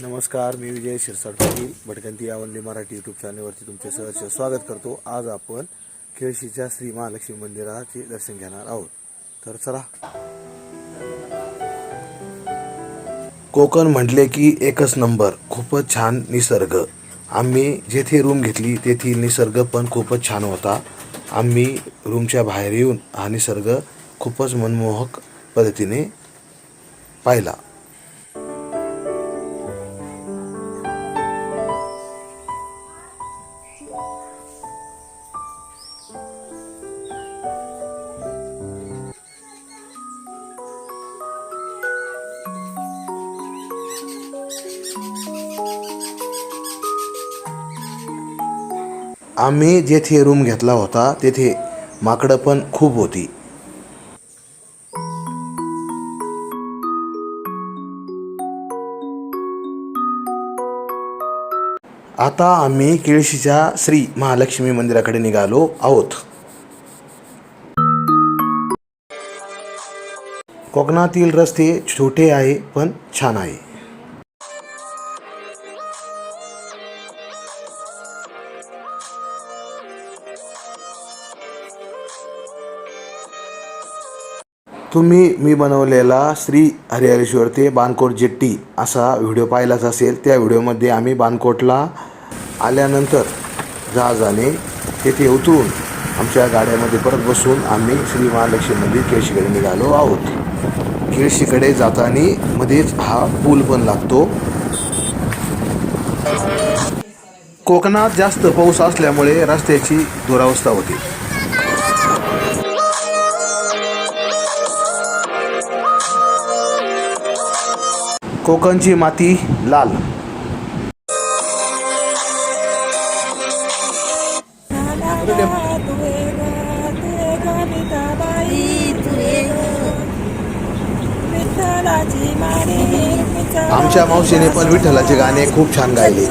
नमस्कार मी विजय शिरसाट पाटील भटकंती आवडली मराठी यूट्यूब चॅनलवरती तुमचे सहर्ष स्वागत करतो. आज आपण केळशीच्या श्री महालक्ष्मी मंदिराचे दर्शन घेणार आहोत. तर चला. कोकण म्हटले की एकच नंबर खूपच छान निसर्ग. आम्ही जेथे रूम घेतली तेथील निसर्ग पण खूपच छान होता. आम्ही रूमच्या बाहेर येऊन हा निसर्ग खूपच मनमोहक पद्धतीने पाहिला. आम्ही जेथे रूम घेतला होता तेथे माकडं पण खूप होती. आता आम्ही केळशीच्या श्री महालक्ष्मी मंदिराकडे निघालो आहोत. कोकणातील रस्ते छोटे आहे पण छान आहे. तुम्ही मी बनवलेला श्री हरिहरेश्वर ते बानकोट जेट्टी असा व्हिडिओ पाहिलाच असेल त्या व्हिडिओमध्ये आम्ही बानकोटला आल्यानंतर जहाजाने तेथे उतरून आमच्या गाड्यामध्ये परत बसून आम्ही श्री महालक्ष्मी मंदिर केळशीकडे निघालो आहोत. केळशीकडे जाताना मध्येच हा पूल पण लागतो. कोकणात जास्त पाऊस असल्यामुळे रस्त्याची दुरावस्था होती. कोकणची माती लाल. आमच्या मावशीने पण विठ्ठलाचे गाणे खूप छान गायले.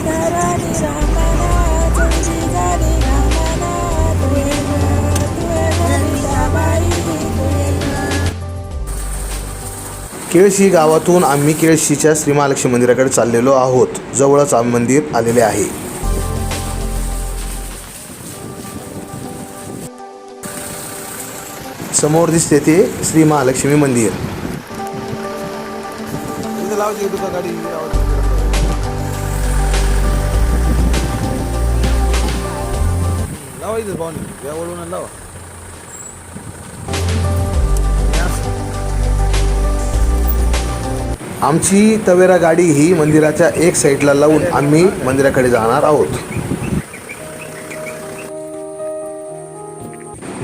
केळशी गावातून आम्ही केळशीच्या श्री महालक्ष्मी मंदिराकडे चाललेलो आहोत. जवळच मंदिर आलेले आहे. समोर दिसते ते श्री महालक्ष्मी मंदिर लावा. आमची तवेरा गाडी ही मंदिराच्या एक साईडला लावून आम्ही मंदिराकडे जाणार आहोत.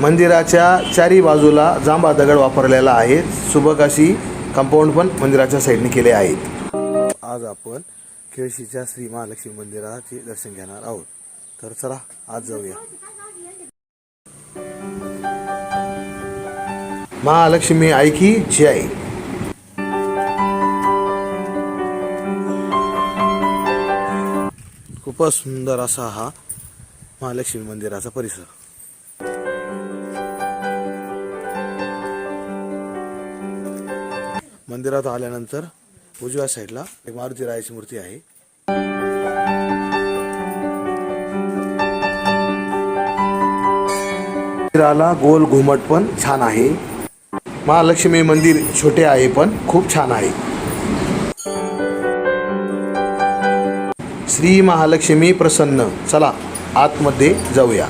मंदिराच्या चारी बाजूला जांबा दगड वापरलेला आहे. सुबक अशी कंपाऊंड पण मंदिराच्या साईडने केले आहेत. आज आपण केळशीच्या श्री महालक्ष्मी मंदिराचे दर्शन घेणार आहोत. तर चला आज जाऊया. महालक्ष्मी आई की जय. खूपच सुंदर असा हा महालक्ष्मी मंदिराचा परिसर. मंदिरात आल्यानंतर उजव्या साईडला एक मारुती रायाची मूर्ती आहे. मंदिराला गोल घुमट पण छान आहे. महालक्ष्मी मंदिर छोटे आहे पण खूप छान आहे. श्री महालक्ष्मी प्रसन्न. चला आतमध्ये जाऊया.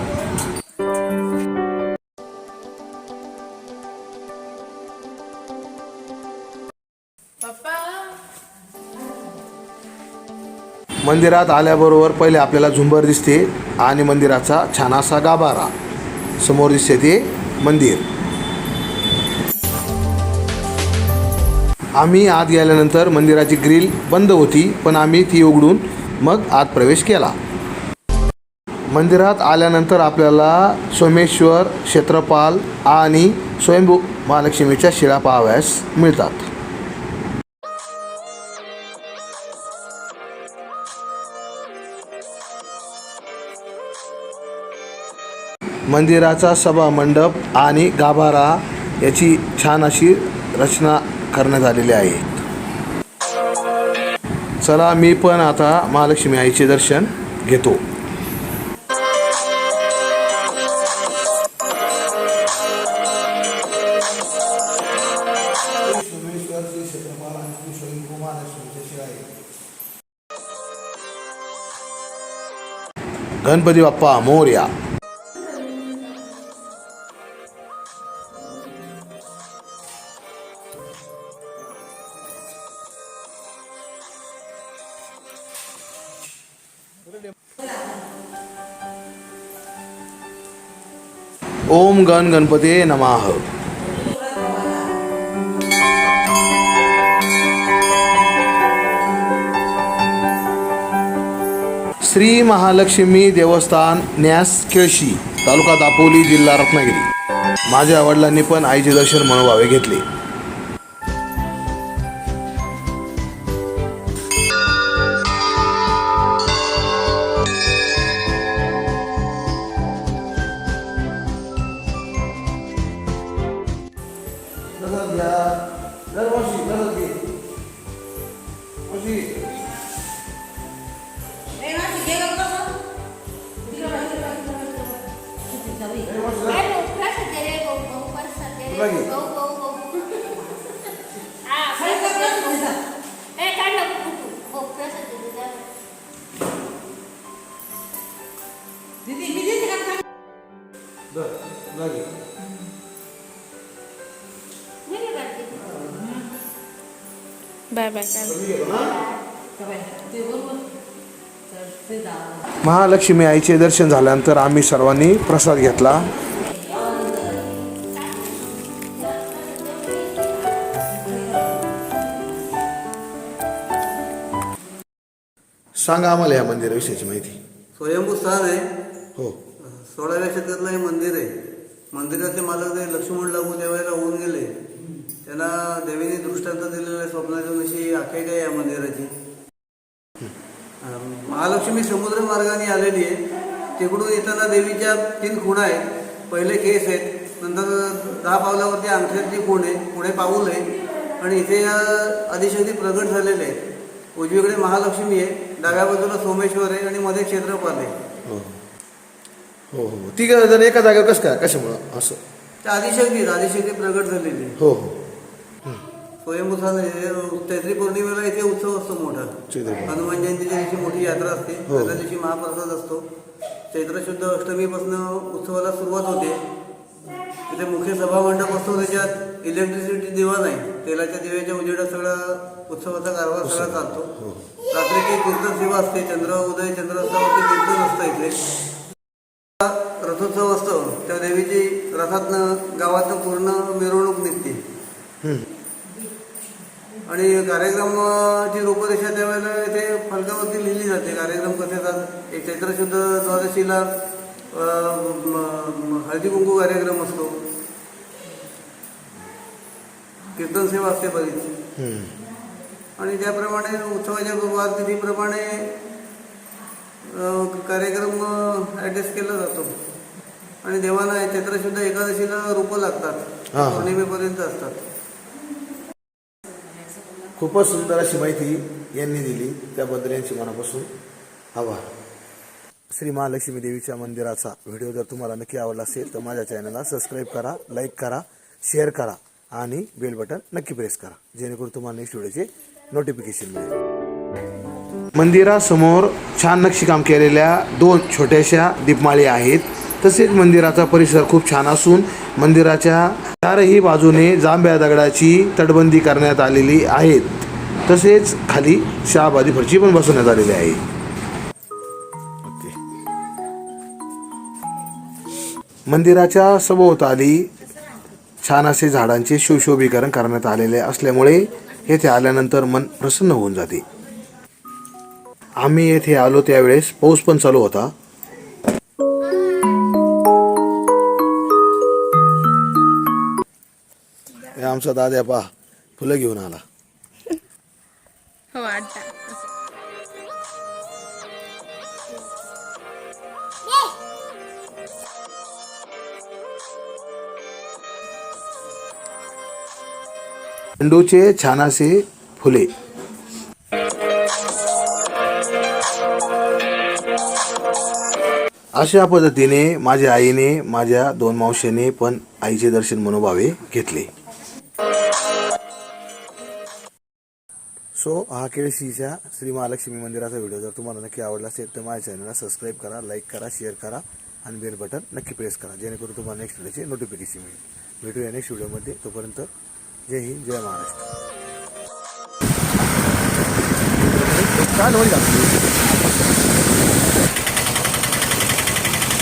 मंदिरात आल्याबरोबर पहिले आपल्याला झुंबर दिसते आणि मंदिराचा छान असा गाभारा. समोर दिसते ते मंदिर. आम्ही आत गेल्यानंतर मंदिराची ग्रिल बंद होती पण आम्ही ती उघडून मग आत प्रवेश केला. मंदिरात आल्यानंतर आपल्याला सोमेश्वर क्षेत्रपाल आणि स्वयंभू महालक्ष्मीच्या शिळा पाहाव्यास मिळतात. मंदिराचा सभा मंडप आणि गाभारा याची छान अशी रचना करण्यात आलेली आहे. चला मी पण आता महालक्ष्मी आईचे दर्शन घेतो. गणपती बाप्पा मोर्या. ओम गण गणपती नमाह श्री महालक्ष्मी देवस्थान न्यास केळशी तालुका दापोली जिल्हा रत्नागिरी. माझ्या वडिलांनी पण आईचे दर्शन मनोभावे घेतले. 那个东西那个 बाय बाय महालक्ष्मी आईचे दर्शन झाल्यानंतर आम्ही सर्वांनी प्रसाद घेतला. सांगा आम्हाला या मंदिराविषयीची माहिती. स्वयंभू स्थान आहे. हो. सोळाव्या शतकातलं हे मंदिर आहे. मंदिराचे मालक ते लक्ष्मण लागू त्यावेळेला होऊन गेले. त्यांना देवीने दृष्टांत दिलेलं आहे स्वप्नातून अशी आख्यायिका आहे या मंदिराची. महालक्ष्मी समुद्र मार्गाने आलेली आहे. तिकडून येताना देवीच्या तीन खुणा आहेत. पहिले केस आहेत. नंतर दहा पावलावरती अंगठ्याची खूण आहे? पुढे पाऊल आहे. आणि इथे आदिशक्ती प्रगट झालेले आहेत. उजवीकडे महालक्ष्मी आहे. डाव्या बाजूला सोमेश्वर आहे आणि मध्ये क्षेत्रपाल आहे. हो हो. हो ती जण एका जागेवर कसं काय? कशामुळं? असं. त्या आदिशक्ती आदिशक्ती प्रगट झालेली आहे. हो हो. स्वयंभूस्थान आहे चैत्री पौर्णिमेला इथे उत्सव असतो मोठा. चैत्री पौर्णिमा. हनुमान जयंतीच्या दिवशी मोठी यात्रा असते. हो. त्या दिवशी महाप्रसाद असतो. चैत्र शुद्ध अष्टमीपासून उत्सवाला सुरुवात होते. तिथे मुख्य सभा मंडप असतो. त्याच्यात इलेक्ट्रिसिटी दिवा नाही. तेलाच्या दिव्याच्या उजेडात सगळा उत्सवाचा कारभार सगळा चालतो. रात्रीची कीर्तन सेवा असते. चंद्र उदय चंद्रास्तावरती कीर्तन असतं इथे. रथोत्सव असतो. त्या देवीची रथातनं गावातनं पूर्ण मिरवणूक निघते. आणि कार्यक्रमाची रूपरेषा त्यावेळेला इथे फलकावरती लिहिली जाते. कार्यक्रम कसे जातात एक चैत्रशुद्ध द्वादशीला हळदी कुंकू कार्यक्रम असतो. कीर्तन सेवा असते बरीच. आणि त्याप्रमाणे उत्सवाच्या वारतिथीप्रमाणे कार्यक्रम ॲडजस्ट केला जातो. आणि देवाला चैत्रशुद्ध एकादशीला रूपं लागतात. पौर्णिमेपर्यंत असतात. खूपच सुंदर अशी माहिती यांनी दिली. त्याबद्दल यांची मनापासून आभार. श्री महालक्ष्मी देवीच्या मंदिराचा व्हिडिओ जर तुम्हाला नक्की आवडला असेल तर माझ्या चॅनलला सबस्क्राईब करा लाईक करा शेअर करा आणि बेल बटन नक्की प्रेस करा. जेणेकरून तुम्हाला नेक्स्ट व्हिडिओचे नोटिफिकेशन मिळेल. मंदिरासमोर छान नक्षीकाम केलेल्या दोन छोट्याशा दीपमाळी आहेत. तसेच मंदिराचा परिसर खूप छान असून मंदिराच्या चारही बाजूने जांभ्या दगडाची तटबंदी करण्यात आलेली आहेत. तसेच खाली शहाबादी फरची पण बसवण्यात आलेली आहे. मंदिराच्या सभोवताली छान असे झाडांचे सुशोभीकरण करण्यात आलेले असल्यामुळे येथे आल्यानंतर मन प्रसन्न होऊन जाते. आम्ही येथे आलो त्यावेळेस पाऊस पण चालू होता. आमचा दाद्या पा फुलं घेऊन आला. हो झेंडूचे छानासे फुले. अशा पद्धतीने माझ्या आईने माझ्या दोन मावशीने पण आईचे दर्शन मनोभावे घेतले. सो हा केळशीच्या श्री महालक्ष्मी मंदिराचा व्हिडिओ जर तुम्हाला नक्की आवडला असेल तर माझ्या चॅनलला सबस्क्राईब करा लाईक करा शेअर करा आणि बेल बटन नक्की प्रेस करा. जेणेकरून तुम्हाला नेक्स्ट व्हिडिओचे नोटिफिकेशन मिळेल. भेटूया नेक्स्ट व्हिडिओमध्ये तोपर्यंत जय हिंद जय महाराष्ट्र.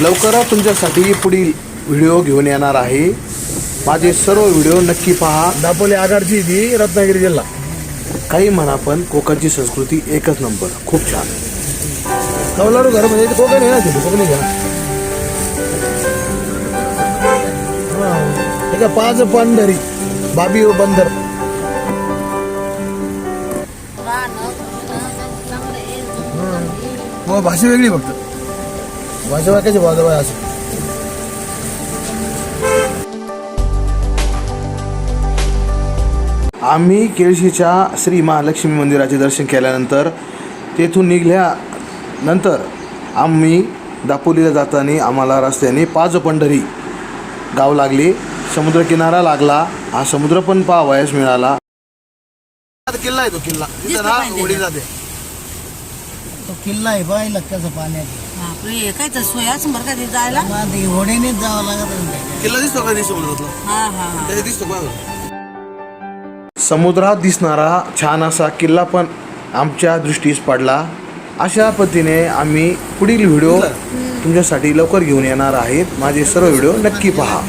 लवकरात होईल तुमच्यासाठी पुढील व्हिडिओ घेऊन येणार आहे. माझे सर्व व्हिडिओ नक्की पहा. दापोली आगारची ती रत्नागिरी जिल्हा. काही म्हणा पण कोकणची संस्कृती एकच नंबर. खूप छान. कौलारू घर म्हणजे कोकण आहे ना तिथे? कोकणी घ्या पाच पंढरी बाबी व बंदर. हो. भाषा वेगळी फक्त. भाषा वाक्याची बाजू असं. आम्ही केळशीच्या श्री महालक्ष्मी मंदिराचे दर्शन केल्यानंतर तेथून निघाल्यानंतर आम्ही दापोलीला जाताना आम्हाला रस्त्याने पाच पंढरी गाव लागले. समुद्रकिनारा लागला. हा समुद्र पण पाहावयास मिळाला. किल्ला आहे तो किल्ला. तिथं ना होडी जाते. तो किल्ला आहे पाहिला त्याचं पाण्यात. बापरे हे काय तर सोय असं बरं का ते जायला? मग ते होडीनेच जावं लागत आहे. किल्ला दिसतो का नाही समुद्रातला? हा हा हा. दिसतो का? समुद्रात दिसणारा छान असा किल्ला पण आमच्या दृष्टीस पडला. अशा पद्धतीने आम्ही पुढील व्हिडिओ तुमच्यासाठी लवकर घेऊन येणार आहेत. माझे सर्व व्हिडिओ नक्की पहा.